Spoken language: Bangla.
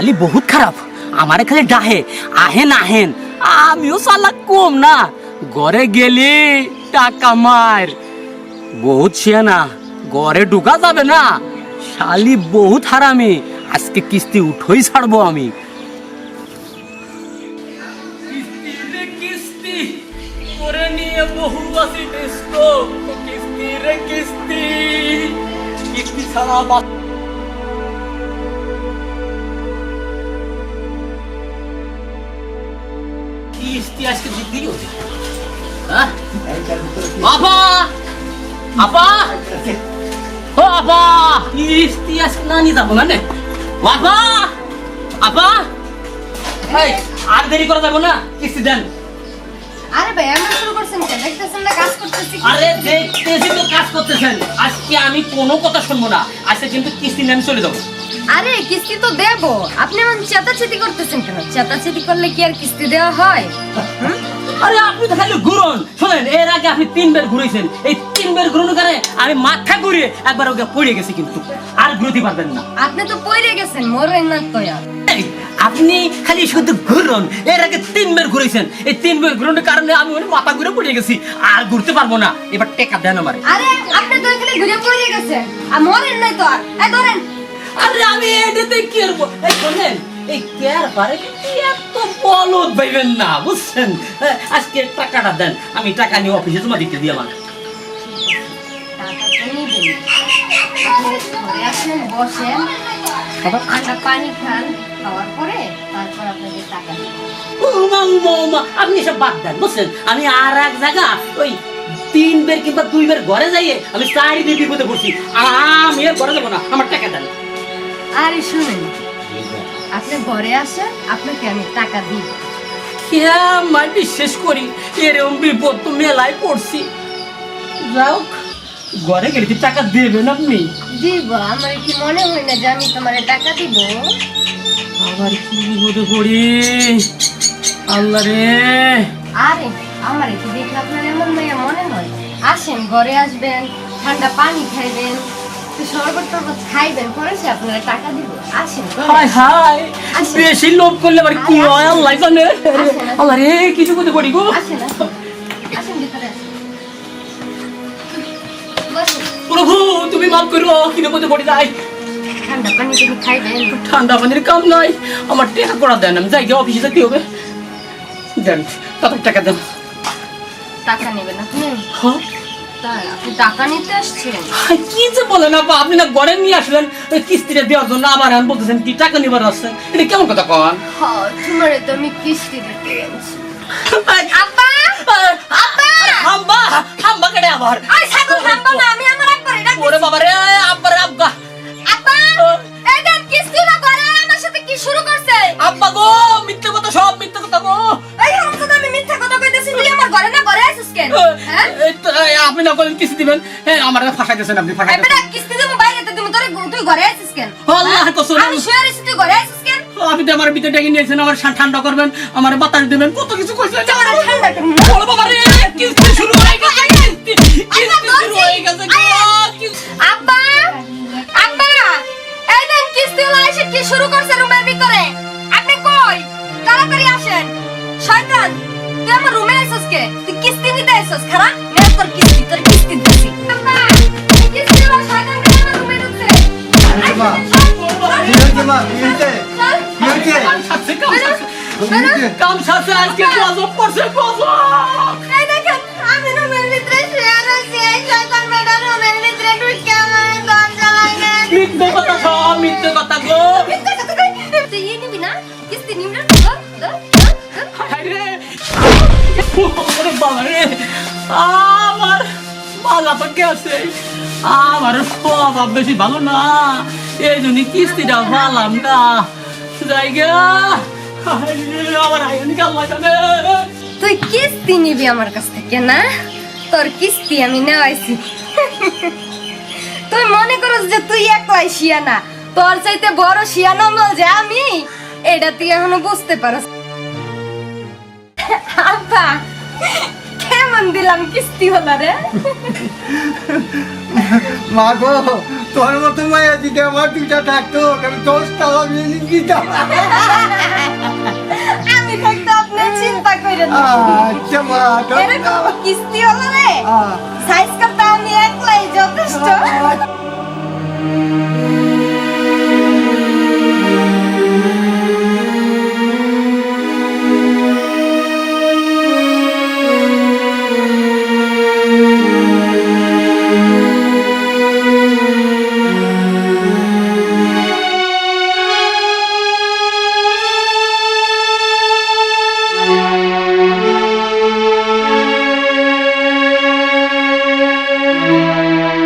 শালি বহুত খারাপ। আমারে খালি ডাহে আহেন আহেন আমিও সালা কম না। ঘরে গেলি টাকা মার। বহুত শিয়ানা, ঘরে ঢুকা যাবে না। শালি বহুত হারামি। আজকে কিস্তি উঠোই ছাড়বো আমি। কিস্তি কিস্তি কিস্তি আজকে হ্যাঁ? আপা! আপা! ও আপা! কিস্তি আজকে না নিয়ে যাব মানে আপা! আপা! এই আর দেরি করা যাব না কিস্তি দেন। আরে ভাই এমন শুরু করছেন কেন? দেখতেছেন না কাজ করতেছি। আরে দেখতেছি তো কাজ করতেছেন। আজকে আমি কোনো কথা শুনব না। আজকে কিন্তু কিস্তি নেন চলে যাব। আরে কিস্তি তো দেব। আপনি এমন চেতাচেতি করতেছেন কেন? চেতাচেতি করলে কি আর কিস্তি দেওয়া হয়? হুম? আরে আপনি তো খালি ঘুরন। শোনেন এর আগে আপনি তিনবার ঘুরেছেন। এই তিনবার ঘুরানোর কারণে আমি মাথা ঘুরিয়ে একবার ওকে পড়ে গেছি কিন্তু। আর ঘুরতে পারবেন না। আপনি তো পইরে গেছেন মরেন না তো আর। এই, আপনি খালি শুধু ঘুরন। এর আগে তিনবার ঘুরেছেন। এই তিনবার ঘুরানোর কারণে আমি ওর মাথা ঘুরে পড়ে গেছি। আর ঘুরতে পারব না। এবার টেকা দেন আমারে। আরে আপনি তো এখানে ঘুরে পড়ে গেছেন। আর মরেন নাই তো আর। এই ধরেন আরে আমি এটাতে কি করব এই শোনেন এই কেয়ার পারে এত বলদ পাইবেন না বুঝছেন? আজকে টাকাটা দেন আমি টাকা নিয়ে অফিসে দিতে দিয়ে আসেন বসেন পানি খান খাওয়ার পরে তারপর আপনাকে টাকা উমা উমা উমা আপনি সব বাদ দেন বুঝছেন? আমি আর এক জায়গা ওই তিন বের কিংবা দুই বের ঘরে যাইয়ে আমি চারি দিয়ে বিপদে পড়ছি। আমি আর ঘরে যাব না আমার টাকা দেন। আরে শুনেন আপনি ঘরে আসেন আপনাকে আমি টাকা দিব আমার বিশ্বাস করি এরকম বিপদ তো মেলায় পড়ছি। যাও ঘরে গেলে কি টাকা দেবেন আপনি? দিব আমার কি মনে হয় না যে আমি তোমার টাকা দিব? আবার কি বিপদে পড়ি আল্লাহ রে। আরে আমার কি দেখলে আপনার এমন মনে হয়। আসেন ঘরে আসবেন ঠান্ডা পানি খাইবেন। শরবত টরবত খাইবেন পরে সে আপনারা টাকা দিব। আসেন। ঘরে। বেশি লোভ করলে আবার কি হয়? আল্লাহ জানে। আল্লাহ রে কিছু করতে পারি গো। আসেন আসেন। আসেন ভিতরে প্রভু তুমি মাফ করো কিনে করতে পড়ে যাই। ঠান্ডা পানি তুমি খাইবেন। ঠান্ডা পানির কাম নাই। আমার টাকা করা দেন আমি যাই গিয়ে অফিসে যেতে হবে। দেন তাদের টাকা দেন। টাকা নেবেন আপনি হ্যাঁ। আপনি টাকা নিতে আসছেন? কি যে বলেন আপা আপনি না গড়ে নিয়ে আসলেন ওই কিস্তিটা দেওয়ার জন্য আবার আমি বলতেছেন কি টাকা নিবার আসছেন এটা কেমন কথা কন? তোমার তো আমি কিস্তি দিতে গেছি হাম্বা হাম্বা কেটে আবার? দিবেন? হ্যাঁ আমার ফাঁসা গেছেন আপনি ফাঁসা গেছেন কিস্তি দেবো বাইরে তো তুমি তোরে তুই ঘরে আছিস কেন? আল্লাহ হ্যাঁ? কসম। আমি শুয়ে আছি তুই ঘরে আছিস কেন? আপনি তো আমার ভিতরে ডেকে নিয়েছেন আমার ঠান্ডা করবেন আমার বাতাস দেবেন কত কিছু কইছেন। তোমার ঠান্ডা বাবা রে কিস্তি শুরু হয়ে গেছে কিস্তি কিস্তি শুরু হয়ে গেছে আব্বা আব্বা এই দেন কিস্তি ওলা এসে কি শুরু করছে রুমের ভিতরে? আপনি কই? তাড়াতাড়ি আসেন। শয়তান তুই আমার রুমে আইছস কে? তুই কিস্তি নিতে আইছস খারাপ? তোর কিস্তি তোর কিস্তি দিছি আব্বা কিস্তি ওলা শয়তান কে আমার আমার মালা গেছে। আমার স্বভাব বেশি ভালো না। এই জন্য কিস্তিটা ভালাম না। জায়গা আমার তুই কিস্তি নিবি আমার কাছ থেকে, না? তোর কিস্তি আমি নেওয়াইছি। তুই মনে করস যে তুই একলাই শিয়ানা তোর চাইতে বড় শিয়ানা বল যে আমি, এটা তুই এখনও বুঝতে পারস আব্বা কেমন দিলাম কিস্তি হলা রে। মা গো তোর মতো মায়া দিতে আমার দুটা থাকতো আমি দশ টাকা দিতাম। আমি থাকতে আপনি চিন্তা করেন না। আচ্ছা মা এরকম কিস্তি হলো রে। সাইজ করতে আমি একলাই যথেষ্ট।